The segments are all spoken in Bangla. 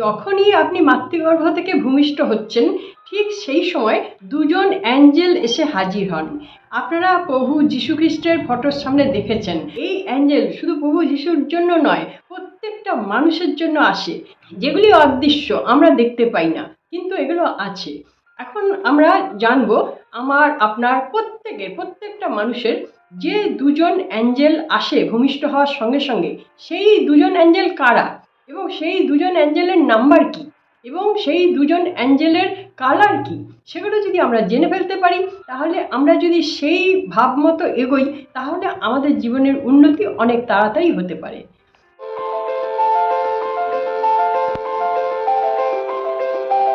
যখনই আপনি মাতৃগর্ভ থেকে ভূমিষ্ঠ হচ্ছেন, ঠিক সেই সময় দুজন অ্যাঞ্জেল এসে হাজির হন। আপনারা প্রভু যীশু খ্রিস্টের ফটোর সামনে দেখেছেন। এই অ্যাঞ্জেল শুধু প্রভু যিশুর জন্য নয়, প্রত্যেকটা মানুষের জন্য আসে। যেগুলি অদৃশ্য, আমরা দেখতে পাই না, কিন্তু এগুলো আছে। এখন আমরা জানব আমার, আপনার প্রত্যেকের, প্রত্যেকটা মানুষের যে দুজন অ্যাঞ্জেল আসে ভূমিষ্ঠ হওয়ার সঙ্গে সঙ্গে, সেই দুজন অ্যাঞ্জেল কারা? এবং সেই দুজন অ্যাঞ্জেলের নাম্বার কি? এবং সেই দুজন অ্যাঞ্জেলের কালার কি? সেগুলো যদি আমরা জেনে ফেলতে পারি, তাহলে আমরা যদি সেই ভাব মতো এগোই, তাহলে আমাদের জীবনের উন্নতি অনেক তাড়াতাড়ি হতে পারে।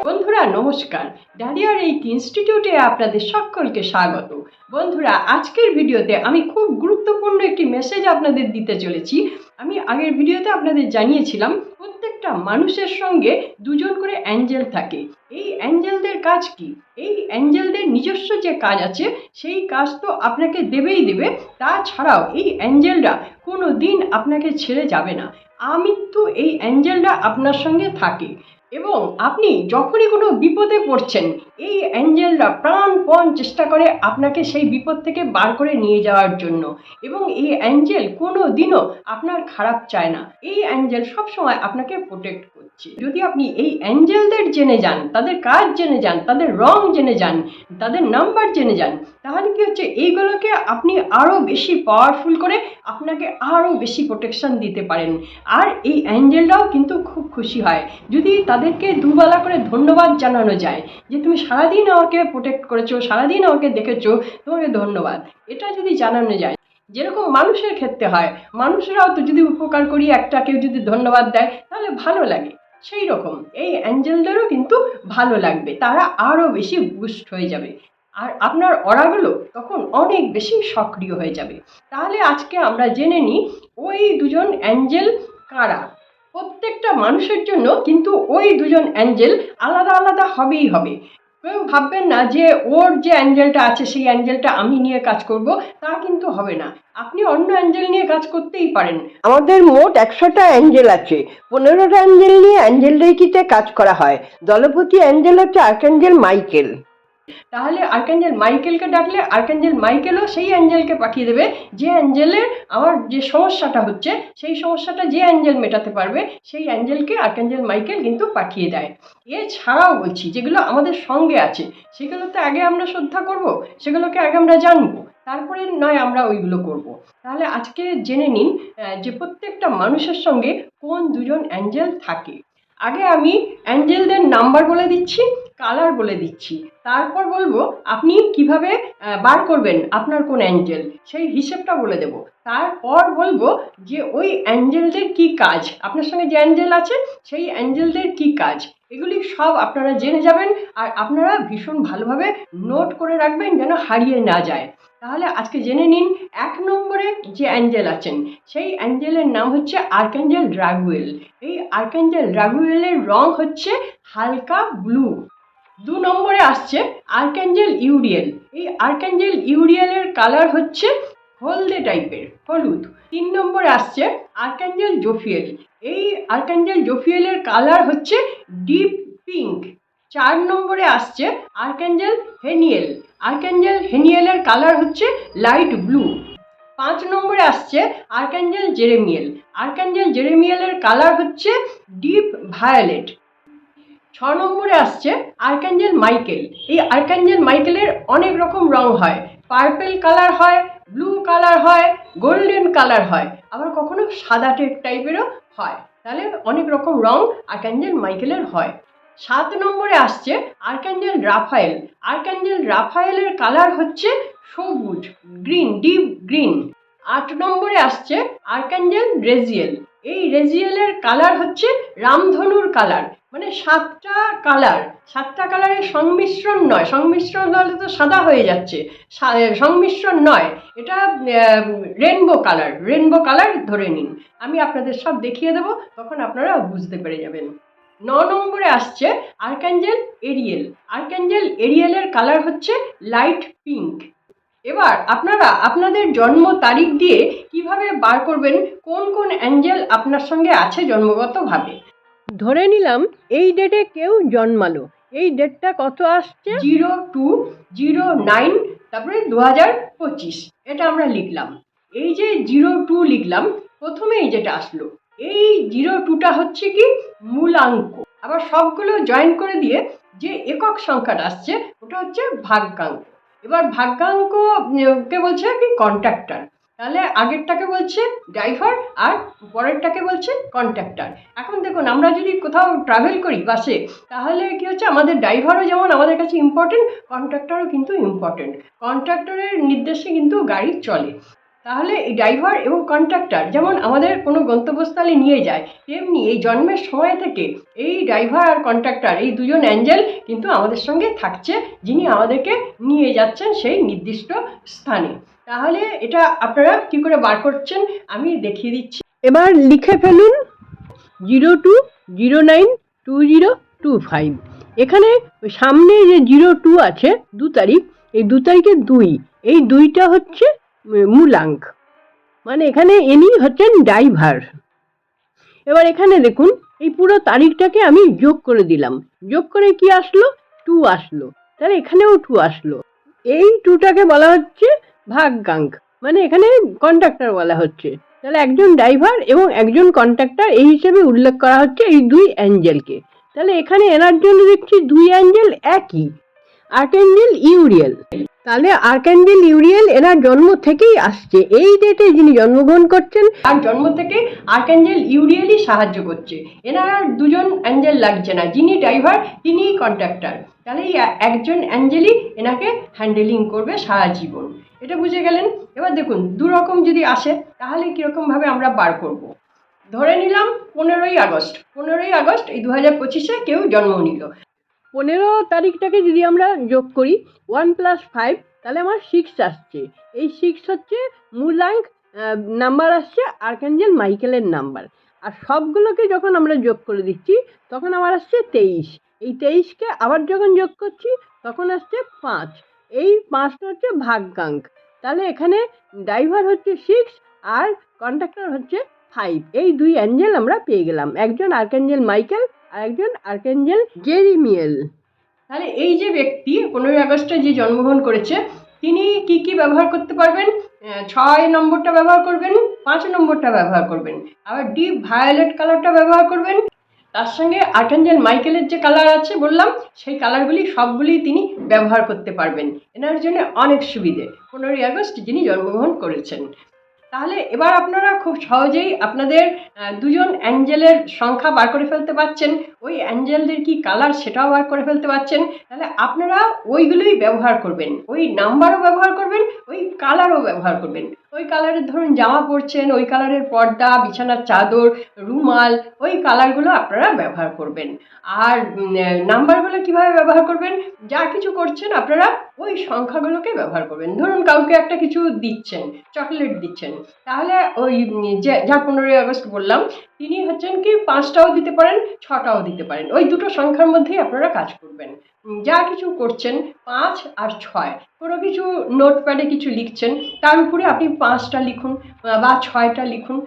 বন্ধুরা, নমস্কার। ডালিয়ার এই ইনস্টিটিউটে আপনাদের সকলকে স্বাগত। বন্ধুরা, আজকের ভিডিওতে আমি খুব গুরুত্বপূর্ণ একটি মেসেজ আপনাদের দিতে চলেছি। আমি আগের ভিডিওতে আপনাদের জানিয়েছিলাম, প্রত্যেকটা মানুষের সঙ্গে দুজন করে অ্যাঞ্জেল থাকে। এই অ্যাঞ্জেলদের কাজ কি? এই অ্যাঞ্জেলদের নিজস্ব যে কাজ আছে, সেই কাজ তো আপনাকে দেবেই দেবে। তাছাড়াও এই অ্যাঞ্জেলরা কোনো দিন আপনাকে ছেড়ে যাবে না। আমৃত্যু এই অ্যাঞ্জেলরা আপনার সঙ্গে থাকে। এবং আপনি যখনই কোনো বিপদে পড়ছেন, এই অ্যাঞ্জেলরা প্রাণপণ চেষ্টা করে আপনাকে সেই বিপদ থেকে বার করে নিয়ে যাওয়ার জন্য। এবং এই অ্যাঞ্জেল কোনো দিনও আপনার খারাপ চায় না। এই অ্যাঞ্জেল সবসময় আপনাকে প্রোটেক্ট করছে। যদি আপনি এই অ্যাঞ্জেলদের জেনে যান, তাদের কাজ জেনে যান, তাদের রং জেনে যান, তাদের নাম্বার জেনে যান, তাহলে কি হচ্ছে এইগুলোকে আপনি আরও বেশি পাওয়ারফুল করে আপনাকে আরও বেশি প্রোটেকশন দিতে পারেন। আর এই অ্যাঞ্জেলরাও কিন্তু খুব খুশি হয়। যদি তাদেরকে দুবেলা করে ধন্যবাদ জানানো যায়, যে তুমি সারাদিন আমাকে প্রোটেক্ট করেছ, সারাদিন আমাকে দেখেছ, তোমাকে ধন্যবাদ। এটা যদি জানানো যায়, যেরকম মানুষের ক্ষেত্রে হয়, মানুষরাও তো যদি উপকার করি, একটা কেউ যদি ধন্যবাদ দেয়, তাহলে ভালো লাগে। সেই রকম এই অ্যাঞ্জেলদেরও কিন্তু ভালো লাগবে, তারা আরও বেশি বুস্ট হয়ে যাবে। আর আপনার অরাগুলো তখন অনেক বেশি সক্রিয় হয়ে যাবে। তাহলে আজকে আমরা জেনে নিই, ওই দুজন অ্যাঞ্জেল কারা? প্রত্যেকটা মানুষের জন্য কিন্তু ওই দুজন অ্যাঞ্জেল আলাদা আলাদা হবেই হবে। ভাববেন না যে ওর যে অ্যাঞ্জেলটা আছে, সেই অ্যাঞ্জেলটা আমি নিয়ে কাজ করব, তা কিন্তু হবে না। আপনি অন্য অ্যাঞ্জেল নিয়ে কাজ করতেই পারেন। আমাদের মোট একশোটা অ্যাঞ্জেল আছে। পনেরোটা অ্যাঞ্জেল নিয়ে অ্যাঞ্জেল রেকিতে কাজ করা হয়। দলপতি অ্যাঞ্জেল হচ্ছে আর্কাঞ্জেল মাইকেল। তাহলে আর্কাঞ্জেল মাইকেলকে ডাকলে আর্কেঞ্জেল মাইকেলও সেই অ্যাঞ্জেলকে পাঠিয়ে দেবে। যে অ্যাঞ্জেলের আমার যে সমস্যাটা হচ্ছে, সেই সমস্যাটা যে অ্যাঞ্জেল মেটাতে পারবে, সেই অ্যাঞ্জেলকে আর্কেঞ্জেল মাইকেল কিন্তু পাঠিয়ে দেয়। এছাড়াও বলছি, যেগুলো আমাদের সঙ্গে আছে, সেগুলোতে আগে আমরা শ্রদ্ধা করব, সেগুলোকে আগে আমরা জানব, তারপরে নয় আমরা ওইগুলো করব। তাহলে আজকে জেনে নিন যে প্রত্যেকটা মানুষের সঙ্গে কোন দুজন অ্যাঞ্জেল থাকে। আগে আমি অ্যাঞ্জেলদের নাম্বার বলে দিচ্ছি, কালার বলে দিচ্ছি। তারপর বলব, আপনি কীভাবে বার করবেন আপনার কোন অ্যাঞ্জেল, সেই হিসেবটা বলে দেব। তারপর বলব যে ওই অ্যাঞ্জেলদের কি কাজ? আপনার সঙ্গে যে অ্যাঞ্জেল আছে, সেই অ্যাঞ্জেলদের কি কাজ? এগুলি সব আপনারা জেনে যাবেন, আর আপনারা ভীষণ ভালোভাবে নোট করে রাখবেন যেন হারিয়ে না যায়। তাহলে আজকে জেনে নিন এক নম্বরে যে অ্যাঞ্জেল আছেন, সেই অ্যাঞ্জেলের নাম হচ্ছে আর্কাঞ্জেল ড্রাগুয়েল এই আর্কাঞ্জেল ড্রাগুয়েলের রং হচ্ছে হালকা ব্লু। দু নম্বরে আসছে আর্কাঞ্জেল ইউরিয়েল। এই আর্কাঞ্জেল ইউরিয়েলের কালার হচ্ছে হলদে টাইপের, হলুদ। তিন নম্বরে আসছে আর্কাঞ্জেল জোফিয়েল। এই আর্কাঞ্জেল জোফিয়েলের কালার হচ্ছে ডিপ পিঙ্ক। চার নম্বরে আসছে আর্কাঞ্জেল হেনিয়েল। আর্কাঞ্জেল হেনিয়েলের কালার হচ্ছে লাইট ব্লু। পাঁচ নম্বরে আসছে আর্কাঞ্জেল জেরেমিয়েল। আর্কাঞ্জেল জেরেমিয়েলের কালার হচ্ছে ডিপ ভায়োলেট। ছ নম্বরে আসছে আর্কাঞ্জেল মাইকেল। এই আর্কাঞ্জেল মাইকেলের অনেক রকম রং হয়। পার্পেল কালার হয়, ব্লু কালার হয়, গোল্ডেন কালার হয়। আবার কখনো সাদা টেপ টাইপেরও হয়। তাহলে অনেক রকম রং আর্কাঞ্জেল মাইকেলের হয়। সাত নম্বরে আসছে আর্কাঞ্জেল রাফায়েল। আর্কাঞ্জেল রাফায়েলের কালার হচ্ছে সবুজ, গ্রিন, ডিপ গ্রিন। আট নম্বরে আসছে আর্কাঞ্জেল রেজিয়েল। এই রেজিয়েলের কালার হচ্ছে রামধনুর কালার মানে সাতটা কালার। সাতটা কালারের সংমিশ্রণ নয়, সংমিশ্রণ হলে তো সাদা হয়ে যাচ্ছে। সংমিশ্রণ নয়, এটা রেনবো কালার। রেনবো কালার ধরে নিন। আমি আপনাদের সব দেখিয়ে দেবো, তখন আপনারা বুঝতে পেরে যাবেন। ন নম্বরে আসছে আর্কাঞ্জেল এরিয়েল আর্কাঞ্জেল এরিয়েলের কালার হচ্ছে লাইট পিঙ্ক এবার আপনারা আপনাদের জন্ম তারিখ দিয়ে কীভাবে বার করবেন, কোন কোন অ্যাঞ্জেল আপনার সঙ্গে আছে জন্মগতভাবে? ধরে নিলাম, এই ডেটে কেউ জন্মালো। এই ডেটটা কত আসছে? জিরো টু, জিরো নাইন, তারপরে দু হাজার পঁচিশ। এটা আমরা লিখলাম। এই যে জিরো টু লিখলাম, প্রথমেই যেটা আসলো এই জিরো টুটা হচ্ছে কি মূলাঙ্ক। আবার সবগুলো জয়েন করে দিয়ে যে একক সংখ্যাটা আসছে, ওটা হচ্ছে ভাগ্যাঙ্ক। এবার ভাগ্যাঙ্ক, কে বলছে কি? কন্ট্রাক্টর তাহলে আগেরটাকে বলছে ড্রাইভার আর পরেরটাকে বলছে কন্ট্রাক্টর এখন দেখুন, আমরা যদি কোথাও ট্রাভেল করি বাসে, তাহলে কি হচ্ছে? আমাদের ড্রাইভারও যেমন আমাদের কাছে ইম্পর্টেন্ট কন্ট্রাক্টরও কিন্তু ইম্পর্টেন্ট কন্ট্রাক্টরের নির্দেশে কিন্তু গাড়ি চলে। তাহলে এই ড্রাইভার এবং কন্ট্রাক্টর যেমন আমাদের কোনো গন্তব্যস্থলে নিয়ে যায়, তেমনি এই জন্মের সময় থেকে এই ড্রাইভার আর কন্ট্রাক্টর এই দুজন অ্যাঞ্জেল কিন্তু আমাদের সঙ্গে থাকছে, যিনি আমাদেরকে নিয়ে যাচ্ছেন সেই নির্দিষ্ট স্থানে। তাহলে এটা আপনারা কি করে বার করছেন? আমি দেখিয়ে দিচ্ছি। এবার লিখে ফেলুন zero two, zero nine, two zero, two five. এখানে সামনে যে জিরো টু আছে, দু তারিখ, এই দু তারিখে দুই। এই দুইটা হচ্ছে মূলাঙ্ক মানে এখানে ইনি হচ্ছেন ড্রাইভার। এবার এখানে দেখুন, এই পুরো তারিখটাকে আমি যোগ করে দিলাম। যোগ করে কি আসলো? টু আসলো। তাহলে এখানেও টু আসলো। এই টুটাকে বলা হচ্ছে ভাগ্যাঙ্ক। মানে এখানে কন্ট্রাক্টর বলা হচ্ছে। তাহলে একজন ড্রাইভার এবং একজন কন্ট্রাক্টর এই হিসেবে উল্লেখ করা হচ্ছে এই দুই অ্যাঞ্জেলকে। তাহলে এখানে এনার জন্য দেখছি দুই অ্যাঞ্জেল একই। Archangel Uriel. তাহলে আর্কেঞ্জেল ইউরিয়েল এনার জন্ম থেকেই আসছে। এই ডেটে যিনি জন্মগ্রহণ করছেন আর জন্ম থেকে আর্কেঞ্জেল ইউরিয়েলই সাহায্য করছে। এনারা দুজন অ্যাঞ্জেল লাগছে না। যিনি ড্রাইভার, তিনিই কন্ট্রাক্টর। তাহলে এই একজন অ্যাঞ্জেলই এনাকে হ্যান্ডেলিং করবে সারা জীবন। এটা বুঝে গেলেন? এবার দেখুন দু রকম যদি আসে, তাহলে কীরকমভাবে আমরা বার করব। ধরে নিলাম, পনেরোই আগস্ট। পনেরোই আগস্ট এই দু হাজার পঁচিশে কেউ জন্ম নিল। পনেরো তারিখটাকে যদি আমরা যোগ করি ওয়ান প্লাস ফাইভ তাহলে আমার সিক্স আসছে। এই সিক্স হচ্ছে মূলাঙ্ক নাম্বার আসছে আর্কাঞ্জেল মাইকেলের নাম্বার আর সবগুলোকে যখন আমরা যোগ করে দিচ্ছি, তখন আমার আসছে তেইশ। এই তেইশকে আবার যখন যোগ করছি, তখন আসছে পাঁচ। এই পাঁচটা হচ্ছে ভাগ্যাঙ্ক। তাহলে এখানে ড্রাইভার হচ্ছে সিক্স আর কন্ট্রাক্টর হচ্ছে ফাইভ এই দুই অ্যাঞ্জেল আমরা পেয়ে গেলাম। একজন আর্কাঞ্জেল মাইকেল আর একজন আর্কাঞ্জেল জেরিমিয়েল তাহলে এই যে ব্যক্তি, পনেরোই আগস্টে যে জন্মগ্রহণ করেছে, তিনি কি কি ব্যবহার করতে পারবেন? ছয় নম্বরটা ব্যবহার করবেন, পাঁচ নম্বরটা ব্যবহার করবেন। আবার ডিপ ভায়োলেট কালারটা ব্যবহার করবেন। তার সঙ্গে আর্কাঞ্জেল মাইকেলের যে কালার আছে, বললাম, সেই কালারগুলি সবগুলি তিনি ব্যবহার করতে পারবেন। এনার জন্য অনেক সুবিধে। পনেরোই আগস্ট যিনি জন্মগ্রহণ করেছেন। তাহলে এবার আপনারা খুব সহজেই আপনাদের দুজন অ্যাঞ্জেলের সংখ্যা বার করে ফেলতে পারছেন। ওই অ্যাঞ্জেলদের কি কালার সেটাও বার করে ফেলতে পারছেন। তাহলে আপনারা ওইগুলোই ব্যবহার করবেন। ওই নাম্বারও ব্যবহার করবেন, ওই কালারও ব্যবহার করবেন। ওই কালারের ধরুন জামা পরছেন, ওই কালারের পর্দা, বিছানার চাদর, রুমাল, ওই কালারগুলো আপনারা ব্যবহার করবেন। আর নাম্বারগুলো কীভাবে ব্যবহার করবেন? যা কিছু করছেন আপনারা ওই সংখ্যাগুলোকে ব্যবহার করবেন। ধরুন কাউকে একটা কিছু দিচ্ছেন চকলেট দিচ্ছেন, তাহলে ওই যে পনেরোই আগস্ট বললাম তিনি হচ্ছেন কি পাঁচটাও দিতে পারেন, ছটাও দিতে পারেন। ওই দুটো সংখ্যার মধ্যেই আপনারা কাজ করবেন। যা কিছু করছেন, পাঁচ আর ছয়। কোনো কিছু নোটপ্যাডে কিছু লিখছেন, তার উপরে আপনি পাঁচটা লিখুন বা ছয়টা লিখুন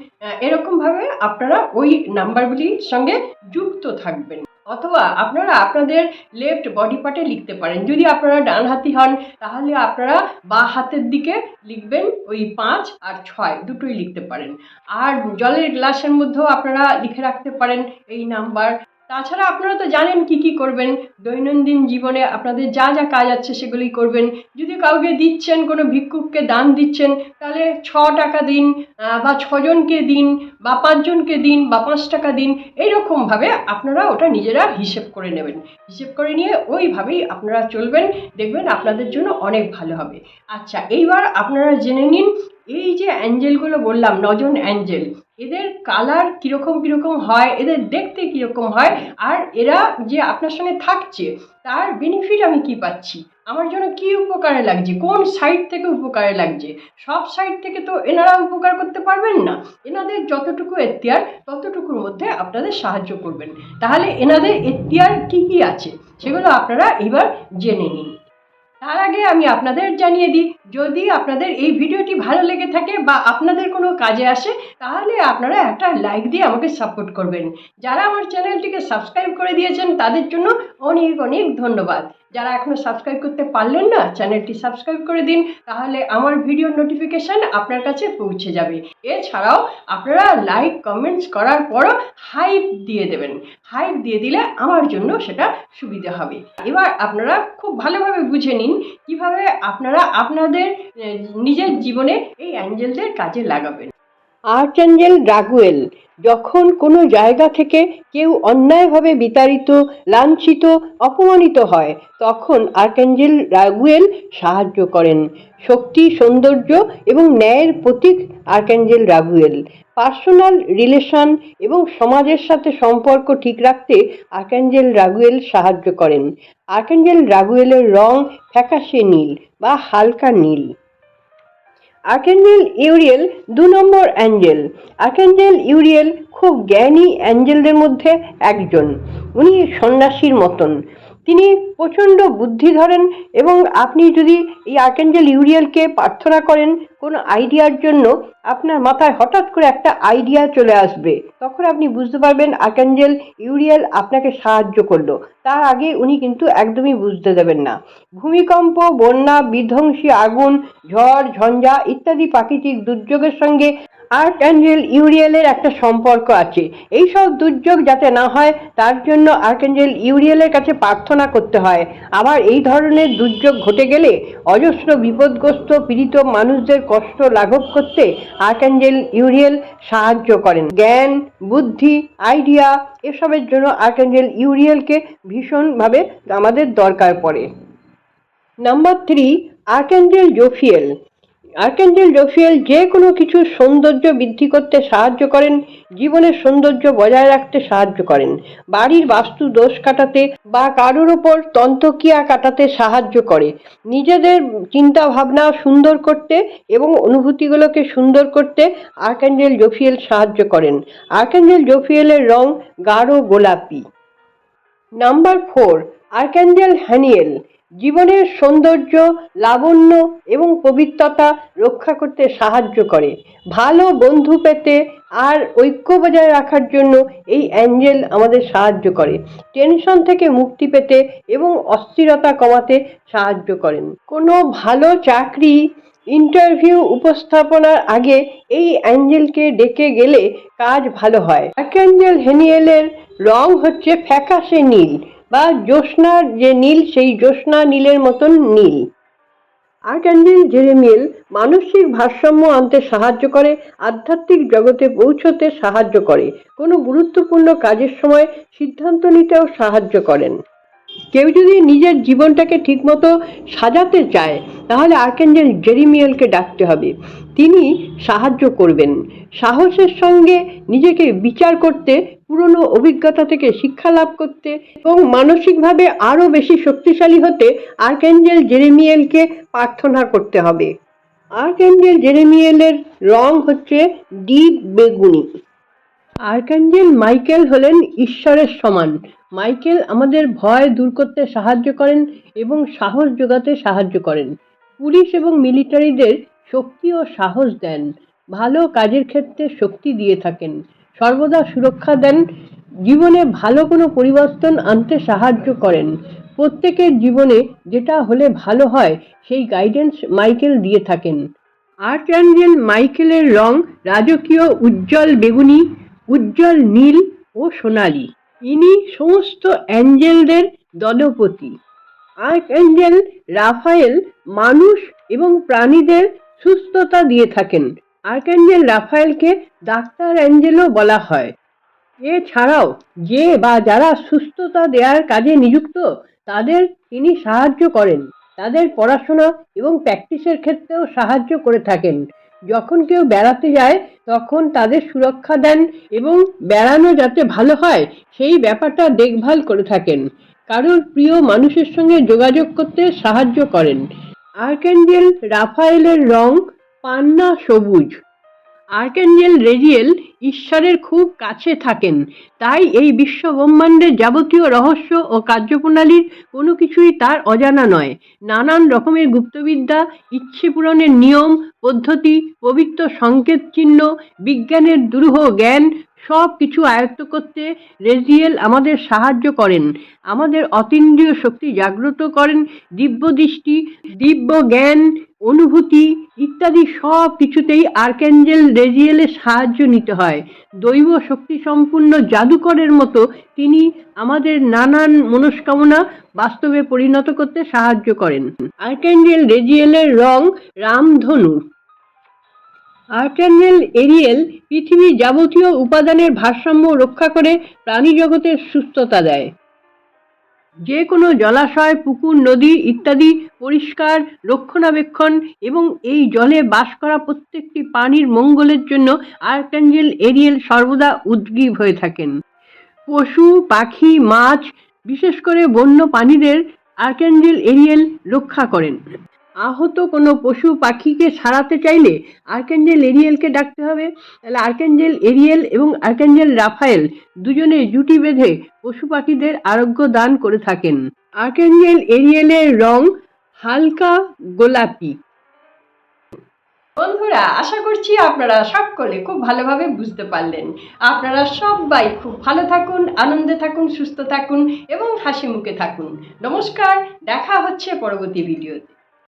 এরকমভাবে আপনারা ওই নাম্বারগুলির সঙ্গে যুক্ত থাকবেন। অথবা আপনারা আপনাদের লেফট বডি পার্টে লিখতে পারেন। যদি আপনারা ডান হাতি হন, তাহলে আপনারা বা হাতের দিকে লিখবেন ওই পাঁচ আর ছয়, দুটোই লিখতে পারেন। আর জলের গ্লাসের মধ্যেও আপনারা লিখে রাখতে পারেন এই নাম্বার তাছাড়া আপনারা তো জানেন কি কি করবেন। দৈনন্দিন জীবনে আপনাদের যা যা কাজ আছে সেগুলি করবেন। যদি কাউকে দিচ্ছেন, কোনো ভিক্ষুককে দান দিচ্ছেন, তাহলে ছ টাকা দিন বা ছজনকে দিন, বা পাঁচজনকে দিন, বা পাঁচ টাকা দিন, এইরকমভাবে আপনারা ওটা নিজেরা হিসেব করে নেবেন। হিসেব করে নিয়ে ওইভাবেই আপনারা চলবেন, দেখবেন আপনাদের জন্য অনেক ভালো হবে। আচ্ছা এইবার আপনারা জেনে নিন, এই যে অ্যাঞ্জেলগুলো বললাম, নজন অ্যাঞ্জেল এদের কালার কীরকম কীরকম হয়, এদের দেখতে কীরকম হয়, আর এরা যে আপনার সঙ্গে থাকছে, তার বেনিফিট আমি কি পাচ্ছি? আমার জন্য কি উপকারে লাগছে? কোন সাইড থেকে উপকারে লাগছে? সব সাইড থেকে তো এনারা উপকার করতে পারবেন না। এনাদের যতটুকু এখতিয়ার, ততটুকুর মধ্যে আপনাদের সাহায্য করবেন। তাহলে এনাদের এখতিয়ার কি কি আছে? সেগুলো আপনারা এবার জেনে নিন। তার আগে আমি আপনাদের জানিয়ে দিই যদি আপনাদের এই ভিডিওটি ভালো লেগে থাকে বা আপনাদের কোনো কাজে আসে, তাহলে আপনারা একটা লাইক দিয়ে আমাকে সাপোর্ট করবেন। যারা আমার চ্যানেলটিকে সাবস্ক্রাইব করে দিয়েছেন, তাদের জন্য অনেক অনেক ধন্যবাদ। যারা এখনও সাবস্ক্রাইব করতে পারলেন না, চ্যানেলটি সাবস্ক্রাইব করে দিন, তাহলে আমার ভিডিও নোটিফিকেশান আপনার কাছে পৌঁছে যাবে। এছাড়াও আপনারা লাইক কমেন্টস করার পরও হাইপ দিয়ে দেবেন। হাইপ দিয়ে দিলে আমার জন্য সেটা সুবিধা হবে। এবার আপনারা খুব ভালোভাবে বুঝে নিন কীভাবে আপনারা আপনাদের নিজের জীবনে এই অ্যাঞ্জেলদের কাজে লাগাবেন। আর্চেঞ্জেল রাগুয়েল যখন কোনো জায়গা থেকে কেউ অন্যায়ভাবে বিতাড়িত, লাঞ্ছিত, অপমানিত হয়, তখন আর্কেঞ্জেল রাগুয়েল সাহায্য করেন। শক্তি, সৌন্দর্য এবং ন্যায়ের প্রতীক আর্কেঞ্জেল রাগুয়েল পার্সোনাল রিলেশন এবং সমাজের সাথে সম্পর্ক ঠিক রাখতে আর্কেঞ্জেল রাগুয়েল সাহায্য করেন। আর্কেঞ্জেল রাগুয়েলের রং ফ্যাকাশে নীল বা হালকা নীল। আর্কেঞ্জেল ইউরিয়েল দু নম্বর অ্যাঞ্জেল। আর্কেঞ্জেল ইউরিয়েল খুব জ্ঞানী অ্যাঞ্জেলদের মধ্যে একজন। উনি সন্ন্যাসীর মতন। তিনি প্রচণ্ড বুদ্ধি ধরেন এবং আপনি যদি এই আর্কেঞ্জেল ইউরিয়েলকে প্রার্থনা করেন কোনো আইডিয়ার জন্য, আপনার মাথায় হঠাৎ করে একটা আইডিয়া চলে আসবে। তখন আপনি বুঝতে পারবেন আর্কেঞ্জেল ইউরিয়াল আপনাকে সাহায্য করল। তার আগে উনি কিন্তু একদমই বুঝতে দেবেন না। ভূমিকম্প, বন্যা, বিধ্বংসী আগুন, ঝড়, ঝঞ্ঝা ইত্যাদি প্রাকৃতিক দুর্যোগের সঙ্গে আর্ক অ্যাঞ্জেল ইউরিয়েলের একটা সম্পর্ক আছে। এই সব দুর্যোগ যাতে না হয়, তার জন্য আর্কেঞ্জেল ইউরিয়েলের কাছে প্রার্থনা করতে হয়। আবার এই ধরনের দুর্যোগ ঘটে গেলে অজস্র বিপদগ্রস্ত পীড়িত মানুষদের কষ্ট লাঘব করতে আর্কেঞ্জেল ইউরিয়েল সাহায্য করেন। জ্ঞান, বুদ্ধি, আইডিয়া, এসবের জন্য আর্কেঞ্জেল ইউরিয়েলকে ভীষণভাবে আমাদের দরকার পড়ে। Number three archangel Jophiel. Archangel Jophiel যে কোনো কিছুর সৌন্দর্য বৃদ্ধি করতে সাহায্য করেন, জীবনের সৌন্দর্য বজায় রাখতে সাহায্য করেন। বাড়ির বাস্তু দোষ কাটাতে বা কারোর ওপর তন্তকিয়া কাটাতে সাহায্য করে। নিজেদের চিন্তা ভাবনা সুন্দর করতে এবং অনুভূতিগুলোকে সুন্দর করতে আর্কেঞ্জেল জোফিয়েল সাহায্য করেন। আর্কেঞ্জেল জোফিয়েলের রং গাঢ় গোলাপি। নাম্বার ফোর আর্কেঞ্জেল হ্যানিয়েল জীবনের সৌন্দর্য, লাবণ্য এবং পবিত্রতা রক্ষা করতে সাহায্য করে। ভালো বন্ধু পেতে আর ঐক্য বজায় রাখার জন্য এই অ্যাঞ্জেল আমাদের সাহায্য করে। টেনশন থেকে মুক্তি পেতে এবং অস্থিরতা কমাতে সাহায্য করেন। কোনো ভালো চাকরি, ইন্টারভিউ উপস্থাপনার আগে এই অ্যাঞ্জেলকে ডেকে গেলে কাজ ভালো হয়। আর্কেঞ্জেল হেনিয়েলের রং হচ্ছে ফ্যাকাশে নীল। বা জ্যোৎস্নার যে নীল, সেই জ্যোৎস্না নীলের মতন নীল। আর্কাঞ্জেল জেরেমিয়েল মানসিক ভারসাম্য আনতে সাহায্য করে, আধ্যাত্মিক জগতে পৌঁছতে সাহায্য করে। কোনো গুরুত্বপূর্ণ কাজের সময় সিদ্ধান্ত নিতেও সাহায্য করেন। কেউ যদি নিজের জীবনটাকে ঠিকমতো সাজাতে চায়, তাহলে আর্কেঞ্জেল জেরিমিয়েলকে ডাকতে হবে। তিনি সাহায্য করবেন। সাহসের সঙ্গে নিজেকে বিচার করতে পুরনো অভিজ্ঞতা থেকে শিক্ষা লাভ করতে এবং মানসিকভাবে আরও বেশি শক্তিশালী হতে আর্কেঞ্জেল জেরেমিয়েলকে প্রার্থনা করতে হবে। আর্কেঞ্জেল জেরেমিয়েলের রং হচ্ছে ডিপ বেগুনি। আর্কেঞ্জেল মাইকেল হলেন ঈশ্বরের সমান। মাইকেল আমাদের ভয় দূর করতে সাহায্য করেন এবং সাহস যোগাতে সাহায্য করেন। পুলিশ এবং মিলিটারিদের শক্তি ও সাহস দেন। ভালো কাজের ক্ষেত্রে শক্তি দিয়ে থাকেন। সর্বদা সুরক্ষা দেন। জীবনে ভালো কোনো পরিবর্তন আনতে সাহায্য করেন। প্রত্যেকের জীবনে যেটা হলে ভালো হয়, সেই গাইডেন্স মাইকেল দিয়ে থাকেন। আর্ট অ্যাঞ্জেল মাইকেলের রং রাজকীয় উজ্জ্বল বেগুনি, উজ্জ্বল নীল ও সোনালী। ইনি সমস্ত অ্যাঞ্জেলদের দলপতি। আর্ক অ্যাঞ্জেল রাফায়েল মানুষ এবং প্রাণীদের সুস্থতা দিয়ে থাকেন। আর্কঅ্যাঞ্জেল রাফায়েলকে ডাক্তার অ্যাঞ্জেলও বলা হয়। এছাড়াও, যে বা যারা সুস্থতা দেওয়ার কাজে নিযুক্ত, তাদের তিনি সাহায্য করেন। তাদের পড়াশোনা এবং প্র্যাকটিসের ক্ষেত্রেও সাহায্য করে থাকেন। যখন কেউ বেড়াতে যায়, তখন তাদের সুরক্ষা দেন এবং বেড়ানো যাতে ভালো হয়, সেই ব্যাপারটা দেখভাল করে থাকেন। কারোর প্রিয় মানুষের সঙ্গে যোগাযোগ করতে সাহায্য করেন। আর্কেঞ্জেল রাফায়েলের রং পান্না সবুজ। আর্কেঞ্জেল রেজিয়েল ঈশ্বরের খুব কাছে থাকেন, তাই এই বিশ্ব ব্রহ্মাণ্ডের যাবতীয় রহস্য ও কার্যপ্রণালীর কোনো কিছুই তার অজানা নয়। নানান রকমের গুপ্তবিদ্যা, ইচ্ছে পূরণের নিয়ম, পদ্ধতি, পবিত্র সংকেত চিহ্ন, বিজ্ঞানের দুরূহ জ্ঞান সব কিছু আয়ত্ত করতে রেজিয়েল আমাদের সাহায্য করেন। আমাদের অতীন্দ্রিয় শক্তি জাগ্রত করেন। দিব্য দৃষ্টি দিব্য জ্ঞান অনুভূতি ইত্যাদি সব কিছুতেই আর্কেঞ্জেল রেজিয়েলের সাহায্য নিতে হয়। দৈব শক্তি সম্পূর্ণ জাদুকরের মতো তিনি আমাদের নানান মনস্কামনা বাস্তবে পরিণত করতে সাহায্য করেন। আর্কেঞ্জেল রেজিয়েলের রং রামধনু। আর্কেঞ্জেল এরিয়েল পৃথিবীর যাবতীয় উপাদানের ভারসাম্য রক্ষা করে প্রাণী জগতের সুস্থতা দেয়। যে কোনো জলাশয়, পুকুর, নদী ইত্যাদি পরিষ্কার, রক্ষণাবেক্ষণ এবং এই জলে বাস করা প্রত্যেকটি প্রাণীর মঙ্গলের জন্য আর্কাঞ্জেল এরিয়েল সর্বদা উদ্গ্রীব হয়ে থাকেন। পশু, পাখি, মাছ, বিশেষ করে বন্য প্রাণীদের আর্কাঞ্জেল এরিয়েল রক্ষা করেন। আহত কোনো পশু পাখিকে সারাতে চাইলে আর্কেঞ্জেল এরিয়েলকে ডাকতে হবে। তাহলে আর্কেঞ্জেল এরিয়েল এবং আর্কেঞ্জেল রাফায়েল দুজনে জুটি বেঁধে পশু পাখিদের আরোগ্য দান করে থাকেন। আর্কেঞ্জেল এরিয়েলের রং হালকা গোলাপি। বন্ধুরা, আশা করছি আপনারা সকলে খুব ভালোভাবে বুঝতে পারলেন। আপনারা সবাই খুব ভালো থাকুন, আনন্দে থাকুন, সুস্থ থাকুন এবং হাসি মুখে থাকুন। নমস্কার, দেখা হচ্ছে পরবর্তী ভিডিওতে।